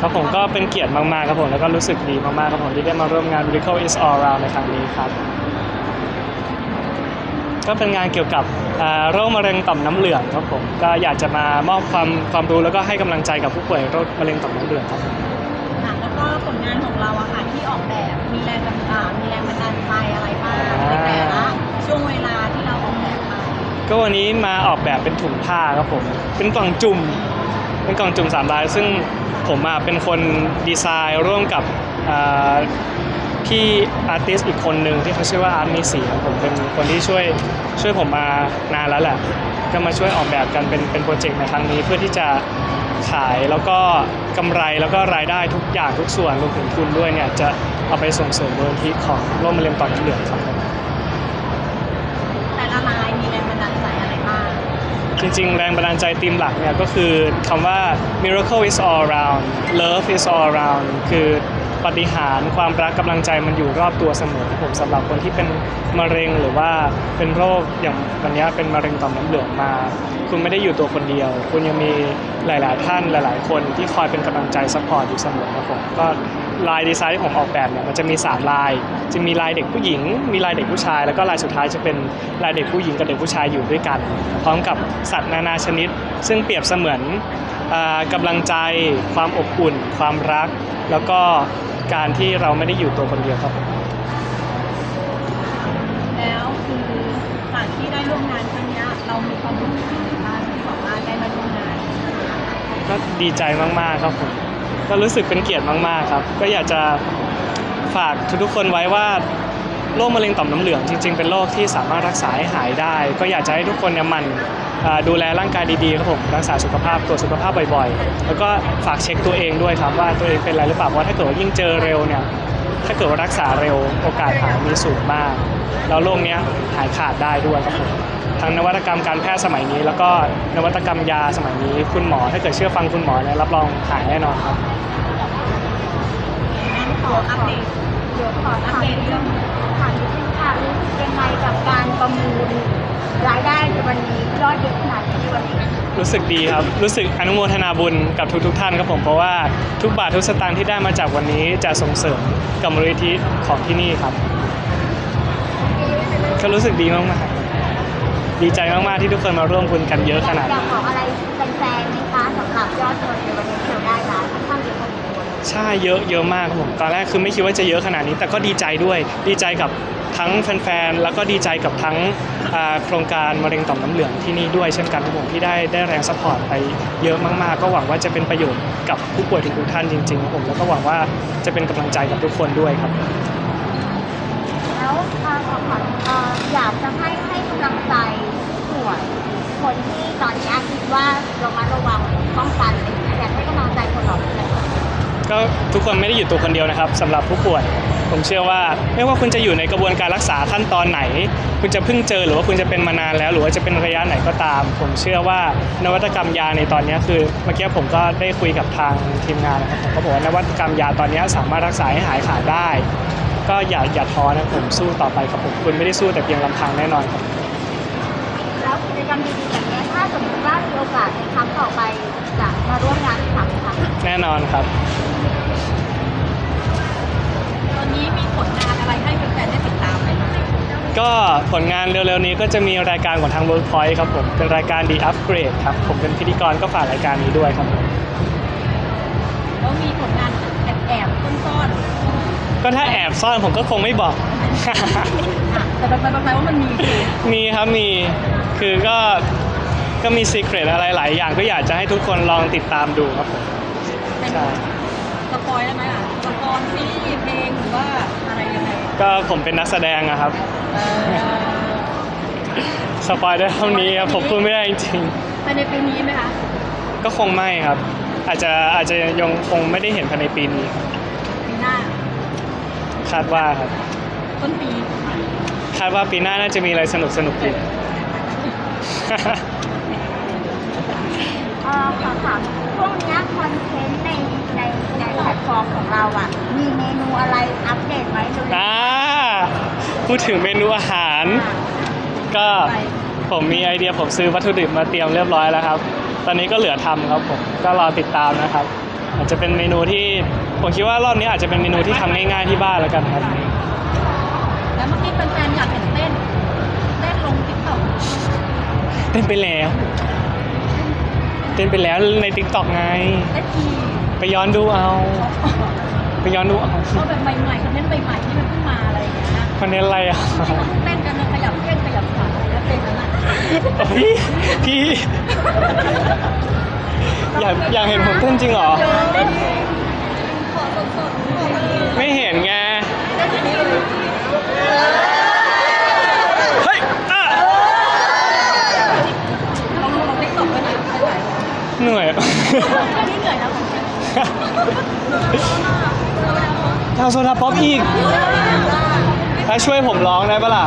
ครับผมก็เป็นเกียรติมาก ๆ ครับผม แล้วก็รู้สึกดีมาก ๆ ครับผม ที่ได้มาร่วมงาน Medical is all around ในครั้งนี้ครับ ก็เป็นงานเกี่ยวกับอ่าโรคมะเร็งต่อมน้ำเหลืองครับผม ก็อยากจะมามอบความความรู้แล้วก็ให้กำลังใจกับผู้ป่วยโรคมะเร็งต่อมน้ำเหลืองครับผมค่ะแล้วก็ผลงานของเราอะค่ะที่ออกแบบมีแรงบันดาลมีแรงบันดาลใจอะไรบ้างในแต่ละช่วงเวลาที่เราออกแบบมาก็วันนี้มาออกแบบเป็นถุงผ้าครับผม เป็นกล่องจุ่ม เป็นกล่องจุ่มสามลาย ซึ่ง ผมเป็นคนดีไซน์ร่วมกับพี่อาร์ติสอีกคนหนึ่งที่เขาชื่อว่าอาร์ตมีสีครับผมเป็นคนที่ช่วยช่วยผมมานานแล้วแหละ ก็มาช่วยออกแบบกันเป็นเป็นโปรเจกต์ในครั้งนี้เพื่อที่จะขายแล้วก็กำไรแล้วก็รายได้ทุกอย่างทุกส่วนรวมถึงทุนด้วยเนี่ยจะเอาไปส่งเสริมมูลนิธิของโรคมะเร็งต่อมน้ำเหลืองครับผม แต่ละลายมีแรงบันดาลใจอะไรบ้าง จริง ๆ แรงบันดาลใจธีมหลักเนี่ยก็คือคำว่า miracle is all around love is all around คือปฏิหารความรักกำลังใจมันอยู่รอบตัวเสมอครับผมสำหรับคนที่เป็นมะเร็งหรือว่าเป็นโรคอย่างวันนี้เป็นมะเร็งต่อมน้ำเหลืองมา คุณไม่ได้อยู่ตัวคนเดียว คุณยังมีหลาย ๆ ท่านหลาย ๆ คนที่คอยเป็นกำลังใจซัพพอร์ตอยู่เสมอครับผมก็ ลายดีไซน์ที่ผมออกแบบเนี่ยมันจะมีสามลาย จะมีลายเด็กผู้หญิง มีลายเด็กผู้ชาย แล้วก็ลายสุดท้ายจะเป็นลายเด็กผู้หญิงกับเด็กผู้ชายอยู่ด้วยกัน พร้อมกับสัตว์นานาชนิด ซึ่งเปรียบเสมือนอ่ากำลังใจ ความอบอุ่น ความรัก แล้วก็การที่เราไม่ได้อยู่ตัวคนเดียวครับผมแล้วคือจากที่ได้ร่วมงานครั้งเนี้ยเรามีความรู้สึกยังไงบ้างที่บอกว่าได้มาร่วมงานก็ดีใจมากๆครับผม ก็รู้สึกเป็นเกียรติมากๆครับ ก็อยากจะฝากทุกๆคนไว้ว่าโรคมะเร็งต่อมน้ำเหลืองจริงๆ เป็นโรคที่สามารถรักษาให้หายได้ ก็อยากจะให้ทุกคนเนี่ยมันดูแลร่างกายดีๆครับผมรักษาสุขภาพตรวจสุขภาพบ่อยๆ แล้วก็ฝากเช็คตัวเองด้วยครับว่าตัวเองเป็นอะไรหรือเปล่าเพราะว่าถ้าเกิดว่ายิ่งเจอเร็วเนี่ยถ้าเกิดว่ารักษาเร็วโอกาสหายมีสูงมาก แล้วโรคเนี้ยหายขาดได้ด้วยครับผม ทั้งนวัตกรรมการแพทย์สมัยนี้ แล้วก็นวัตกรรมยาสมัยนี้ คุณหมอถ้าเกิดเชื่อฟังคุณหมอเนี่ยรับรองหายแน่นอนครับขออัปเดตเดี๋ยวขออัปเดตเรื่องถามนิดนึงค่ะรู้สึกยังไงกับการประมูลรายได้ในวันนี้ยอดเยอะขนาดนี้วันนี้รู้สึกดีครับ รู้สึกอนุโมทนาบุญกับทุกๆท่านครับผมเพราะว่าทุกบาททุกสตางค์ที่ได้มาจากวันนี้จะส่งเสริมกับมูลนิธิของที่นี่ครับก็รู้สึกดีมากๆ ดีใจมากๆที่ทุกคนมาร่วมบุญกันเยอะขนาดอยากนี้ บอกอะไรแฟนๆไหมคะสำหรับยอดเงินในวันนี้ที่เราได้มาค่อนข้างเยอะพอสมควรใช่เยอะเยอะมากครับผมตอนแรกคือไม่คิดว่าจะเยอะขนาดนี้ แต่ก็ดีใจด้วย ดีใจกับทั้งแฟนๆแล้วก็ดีใจกับทั้งอ่าโครงการมะเร็งต่อมน้ำเหลืองที่นี่ด้วยเช่นกันครับผมที่ได้ได้แรงสปอร์ตไปเยอะมากๆ ก็หวังว่าจะเป็นประโยชน์กับผู้ป่วยทุกๆท่านจริงๆครับผมแล้วก็หวังว่าจะเป็นกำลังใจกับทุกคนด้วยครับ แล้วเอ่อขอถามเอ่ออยากจะให้ให้กำ ลังใจผู้ป่วยคนที่ตอนนี้คิดว่าระมัดระวังป้องกันอะไรอย่างเงี้ยอยากให้กำลังใจคนเหล่านี้เลยก็ทุกคนไม่ได้อยู่ตัวคนเดียวนะครับสำหรับผู้ป่วย ผมเชื่อว่า ไม่ว่าคุณจะอยู่ในกระบวนการรักษาขั้นตอนไหน คุณจะเพิ่งเจอหรือว่าคุณจะเป็นมานานแล้ว หรือว่าจะเป็นระยะไหนก็ตาม ผมเชื่อว่านวัตกรรมยาในตอนนี้คือเมื่อกี้ผมก็ได้คุยกับทางทีมงานนะครับผมก็บอกว่านวัตกรรมยาตอนนี้สามารถรักษาให้หายขาดได้ ก็อย่าอย่าท้อนะผมสู้ต่อไปครับผมคุณไม่ได้สู้แต่เพียงลำพังแน่นอนครับ รรมดีๆแบบนี้ถ้าสมมติว่ามีโอกาสในครั้งต่อไปจะมาร่วมงานอีกครั้งไหมคะแน่นอนครับ ตอนนี้มีผลงานอะไรให้แฟนๆได้ติดตามไหมคะก็ผลงานเร็วๆนี้ก็จะมีรายการของทาง Workpoint ครับผม เป็นรายการ The Upgrade ครับ ผมเป็นพิธีกรก็ฝากรายการนี้ด้วยครับผมแล้วมีผลงานแอบๆซ่อนก็ถ้าแอบซ่อนผมก็คงไม่บอก ๆอะแต่ไปไปๆว่ามันมีคือมีครับมี คือก็ก็มีซีเครตอะไรหลายอย่างก็อยากจะให้ทุกคนลองติดตามดูครับผมเป็นใช่สปอยได้ไหมอะสปอยซีรีส์เพลงหรือว่าอะไรยังไงก็ผมเป็นนักแสดงอะครับ เออสปอยได้เท่านี้ครับผมพูดไม่ได้จริงภายในปีนี้ไหมคะๆก็คงไม่ครับ อาจจะอาจจะยังคงไม่ได้เห็นภายในปีนี้ครับปีหน้าคาดว่าครับต้นปีคาดว่าปีหน้าน่าจะมีอะไรสนุกสนุกๆอยู่ เออขอถามช่วงเนี้ยคอนเทนต์ในในในแพลตฟอร์มของเราอะ มีเมนูอะไรอัปเดตไหมดูอ่าพูดถึงเมนูอาหาร ก็ผมมีไอเดียผมซื้อวัตถุดิบมาเตรียมเรียบร้อยแล้วครับ ตอนนี้ก็เหลือทำครับผมก็รอติดตามนะครับ อาจจะเป็นเมนูที่ผมคิดว่ารอบนี้อาจจะเป็นเมนูที่ทำง่ายๆที่บ้านแล้วกันครับ แล้วเมื่อกี้แฟนๆอยากเห็นเต้น เต้นลงติ๊กต็อก เต้นไปแล้ว เต้นไปแล้วในติ๊กต็อกไงเต้นอีไปย้อนดูเอา ไปย้อนดูเอาเอาแบบใหม่ๆคอนเทนต์ใหม่ๆที่มันเพิ่งมาอะไรอย่างเงี้ยนะคอนเทนต์อะไรอะเต้นกันเลยขยับเต้นขยับขาแล้วเต้นนั้นอะพี่พี่ อยากอยากเห็นผมเต้นจริงเหรอ เต้นขอสดๆไม่เห็นไง เต้นอย่างนี้เลย เฮ้ยอะ ลองลงติ๊กต็อกไปหน่อย เห นื่อยนี่เหนื่อยแล้วของจริงเอาโซดาป๊อปอีกถ้าช่วยผมร้องได้ปะล่ะ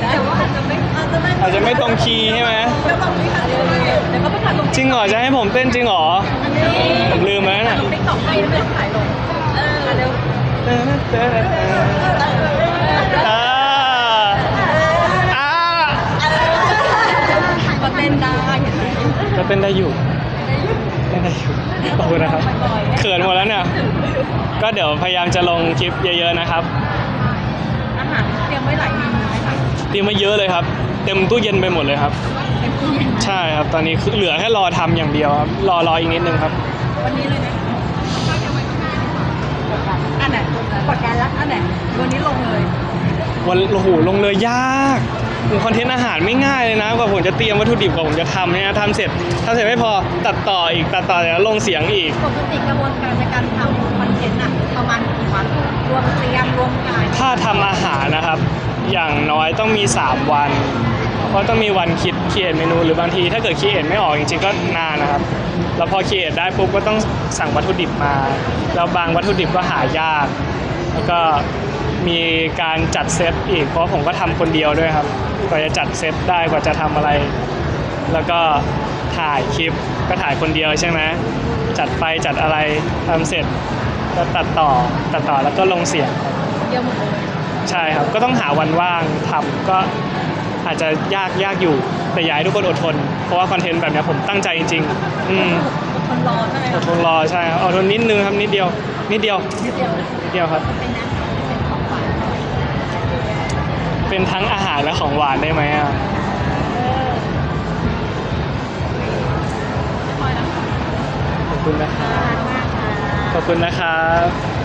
แต่ว่าอาจจะไม่อาจจะไม่อาจจะไม่ตรงคีย์ใช่ไหมเดี๋ยวบอกพี่ค่ะเดี๋ยวเดี๋ยวก็ไปถ่ายลงจริงเหรอจะให้ผมเต้นจริงเหรออันนี้ผมลืมไปแล้วน่ะลงติ๊กต็อกให้ไม่ต้องถ่ายลง เออเดี๋ยวอ่าอ่าก็เต้นได้เห็นไหมก็เต้นได้อยู่ เต้นได้อยู่ขอบคุณนะครับเขินหมดแล้วเนี่ย ก็เดี๋ยวพยายามจะลงคลิปเยอะๆนะครับ อาหารเตรียมไว้หลายเมนูไหมคะเตรียมมาเยอะเลยครับ เต็มตู้เย็นไปหมดเลยครับ เต็มที่ใช่ครับ ตอนนี้คือเหลือแค่รอทำอย่างเดียวครับ รอรออีกนิดนึงครับ วันนี้เลยไหมอันไหนกดดันละอันไหนวันนี้ลงเลย วันโอ้โหลงเลยยาก คอนเทนต์อาหารไม่ง่ายเลยนะกว่าผมจะเตรียมวัตถุดิบกว่าผมจะทำเนี่ยทำเสร็จทำเสร็จไม่พอตัดต่ออีกตัดต่อแล้วลงเสียงอีก ปกติกระบวนการในการทำคอนเทนต์อะประมาณกี่วันรวมเตรียมรวมงานถ้าทำอาหารนะครับ อย่างน้อยต้องมี 3 วัน เพราะต้องมีวันคิดคิดเมนูหรือบางทีถ้าเกิดคิดไม่ออกจริงๆก็นานนะครับ แล้วพอคิดได้ปุ๊บก็ต้องสั่งวัตถุดิบมา แล้วบางวัตถุดิบก็หายาก แล้วก็ มีการจัดเซตอีกเพราะผมก็ทำคนเดียวด้วยครับกว่าจะจัดเซตได้กว่าจะทำอะไร แล้วก็ถ่ายคลิปก็ถ่ายคนเดียวใช่ไหมจัดไฟจัดอะไรทำเสร็จก็ตัดต่อตัดต่อแล้วก็ลงเสียงครับเดียวหมดเลยใช่ครับก็ต้องหาวันว่างทำก็อาจจะยากยากอยู่แต่อยากให้ทุกคนอดทน เพราะว่าคอนเทนต์แบบเนี้ยผมตั้งใจจริงๆอืมคนรอใช่ไหมอดทนรอใช่ครับอดทนนิดนึงครับนิดเดียว นิดเดียวนิดเดียวนิดเดียวครับ เป็นน้ำเป็นของหวาน เป็นทั้งอาหารและของหวานได้ไหมอะคอยนะขอบคุณนะครับ ขอบคุณนะครับ